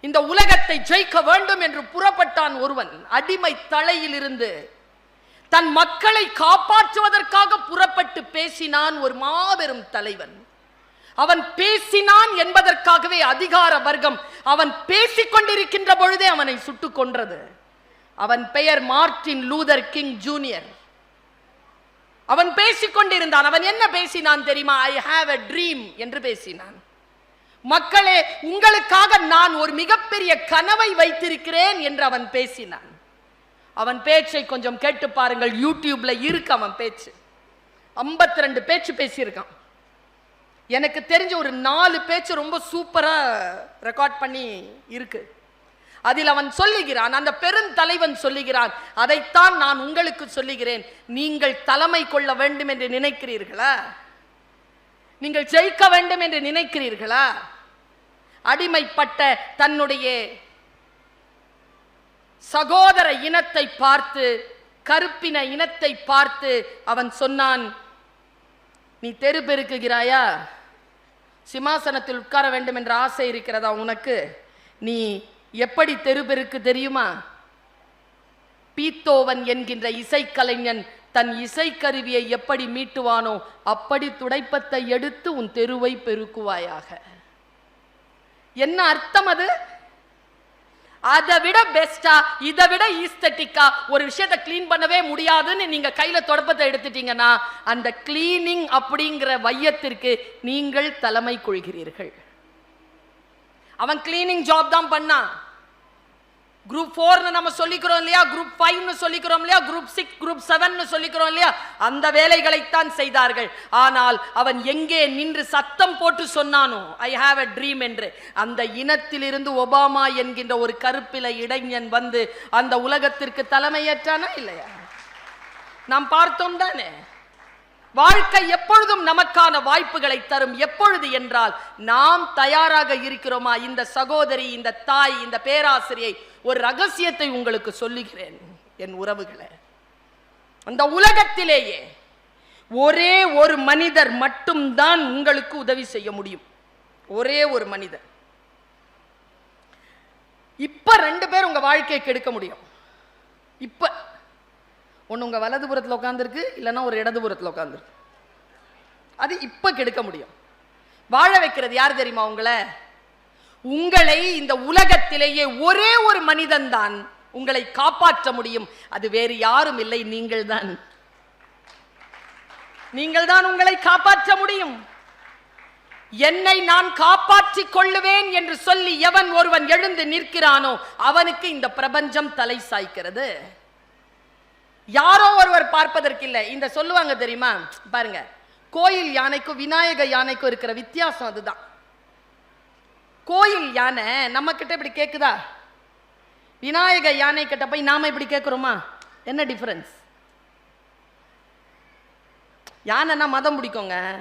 இந்த உலகத்தை ஜெயிக்க வேண்டும் என்று புறப்பட்டான் ஒருவன். அடிமை தலையிலிருந்து தன் மக்களை காப்பாற்றுவதற்காக புறப்பட்டு பேசினான் ஒரு மாபெரும் தலைவன். அவன் பேசினான் என்பதற்காகவே அதிகார வர்க்கம் அவன் பேசிக் கொண்டிருக்கின்ற பொழுதே அவனை சுட்டுக் கொன்றது. அவன் பெயர் மார்ட்டின் லூதர் கிங் ஜூனியர். அவன் பேசிக் கொண்டிருந்தான். அவன் என்ன பேசினான் தெரியுமா? ஐ ஹாவ் அ ட்ரீம் என்று பேசினான். மக்களே உங்களுக்காக நான் ஒரு மிகப்பெரிய கனவை வைத்திருக்கிறேன் என்று அவன் பேசினான். அவன் பேச்சை கொஞ்சம் கேட்டு பாருங்கள் யூடியூப்ல இருக்கு அவன் பேச்சு. 52 ரெண்டு பேச்சு பேசியிருக்கான். எனக்கு தெரிஞ்ச ஒரு நாலு பேச்சு ரொம்ப சூப்பரா ரெக்கார்ட் பண்ணி இருக்கு. அதில் அவன் சொல்லுகிறான் அந்த பெருந்தலைவன் சொல்லுகிறான் அதைத்தான் நான் உங்களுக்கு சொல்லுகிறேன். நீங்கள் தலைமை கொள்ள வேண்டும் என்று நினைக்கிறீர்களா? நீங்கள் ஜெயிக்க வேண்டும் என்று நினைக்கிறீர்களா? அடிமைப்பட்ட தன்னுடைய சகோதர இனத்தை பார்த்து கருப்பின இனத்தை பார்த்து அவன் சொன்னான் நீ தெரு பெருக்குகிறாயா? சிம்மாசனத்தில் உட்கார வேண்டும் என்ற ஆசை இருக்கிறதா உனக்கு? நீ எப்படி தெரு பெருக்கு தெரியுமா? பீத்தோவன் என்கின்ற இசைக்கலைஞன் தன் இசைக்கருவியை எப்படி மீட்டுவானோ அப்படி துடைப்பத்தை எடுத்து உன் தெருவை பெருக்குவாயாக. என்ன அர்த்தம் அது? அதை விட பெஸ்டா இதை விட ஈஸ்தட்டிக்கா ஒரு விஷயத்தை கிளீன் பண்ணவே முடியாதுன்னு நீங்க கையில தொடப்பத்தை எடுத்துட்டீங்கன்னா அந்த கிளீனிங் அப்படிங்கிற வையத்திற்கு நீங்கள் தலைமை கொள்கிறீர்கள். அவன் கிளீனிங் ஜாப் தான் பண்ணான். குரூப் ஃபோர்னு நம்ம சொல்லிக்கிறோம் இல்லையா? குரூப் ஃபைவ்னு சொல்லிக்கிறோம் இல்லையா? குரூப் சிக்ஸ் குரூப் செவன் சொல்லிக்கிறோம் இல்லையா? அந்த வேலைகளைத்தான் செய்தார்கள். ஆனால் அவன் எங்கே நின்று சத்தம் போட்டு சொன்னானோ? ஐ ஹாவ் அ ட்ரீம் என்று. அந்த இனத்திலிருந்து ஒபாமா என்கின்ற ஒரு கருப்பில இளைஞன் வந்து அந்த உலகத்திற்கு தலைமையேற்றானா இல்லையா? நாம் பார்த்தோம் தானே. வாழ்க்கை எப்பொழுதும் நமக்கான வாய்ப்புகளை தரும். எப்பொழுது என்றால் நாம் தயாராக இருக்கிறோமா? இந்த சகோதரி இந்த தாய் இந்த பேராசிரியை ஒரு ரகசியத்தை உங்களுக்கு சொல்லுகிறேன் என் உறவுகளை. அந்த உலகத்திலேயே ஒரே ஒரு மனிதர் மட்டும்தான் உங்களுக்கு உதவி செய்ய முடியும். ஒரே ஒரு மனிதர். இப்ப ரெண்டு பேர் உங்க வாழ்க்கையை கெடுக்க முடியும். இப்ப ஒன்று உங்கள் வலதுபுறத்தில் உட்காந்துருக்கு இல்லைன்னா ஒரு இடதுபுறத்தில் உட்காந்துருக்கு அது இப்போ கெடுக்க முடியும். வாழ வைக்கிறது யார் தெரியுமா உங்களை? உங்களை இந்த உலகத்திலேயே ஒரே ஒரு மனிதன் தான் உங்களை காப்பாற்ற முடியும். அது வேறு யாரும் இல்லை நீங்கள் தான் நீங்கள் தான் உங்களை காப்பாற்ற முடியும். என்னை நான் காப்பாற்றிக் கொள்ளுவேன் என்று சொல்லி எவன் ஒருவன் எழுந்து நிற்கிறானோ அவனுக்கு இந்த பிரபஞ்சம் தலை சாய்க்கிறது. யாரோ ஒருவர் பார்ப்பதற்கில்லை. இந்த சொல்லுவாங்க தெரியுமா? பாருங்க. கோயில் யானைக்கும் விநாயக யானைக்கும் இருக்கிற வித்தியாசம் அதுதான். கோயில் யானை நம்ம கிட்ட இப்படி கேக்குதா? விநாயக யானை கிட்ட போய் நாம இப்படி கேட்குறோமா என்ன டிஃபரன்ஸ் யானைன்னா மதம் பிடிக்குங்க.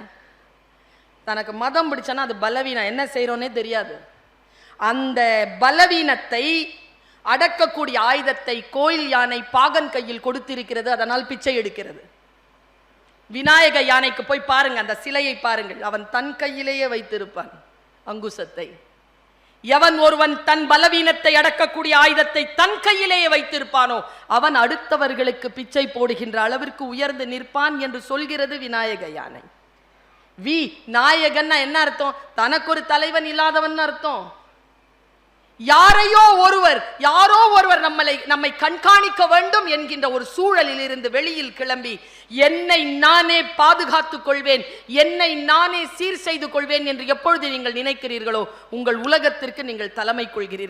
தனக்கு மதம் பிடிச்சனா அது பலவீனம். என்ன செய்யறோன்னே தெரியாது. அந்த பலவீனத்தை அடக்கக்கூடிய ஆயுதத்தை கோயில் யானை பாகன் கையில் கொடுத்திருக்கிறது அதனால் பிச்சை எடுக்கிறது. விநாயக யானைக்கு போய் பாருங்க அந்த சிலையை பாருங்கள். அவன் தன் கையிலேயே வைத்திருப்பான் அங்குசத்தை. எவன் ஒருவன் தன் பலவீனத்தை அடக்கக்கூடிய ஆயுதத்தை தன் கையிலேயே வைத்திருப்பானோ அவன் அடுத்தவர்களுக்கு பிச்சை போடுகின்ற அளவிற்கு உயர்ந்து நிற்பான் என்று சொல்கிறது விநாயக யானை. வி நாயகன்னா என்ன அர்த்தம்? தனக்கு ஒரு தலைவன் இல்லாதவன் அர்த்தம். யாரையோ ஒருவர் யாரோ ஒருவர் நம்மளை நம்மை கண்காணிக்க வேண்டும் என்கின்ற ஒரு சூழலில் இருந்து வெளியில் கிளம்பி என்னை நானே பாதுகாத்துக் கொள்வேன் என்னை நானே சீர் செய்து கொள்வேன் என்று எப்பொழுது நீங்கள் நினைக்கிறீர்களோ உங்கள் உலகத்திற்கு நீங்கள் தலைமை கொள்கிறீர்கள்.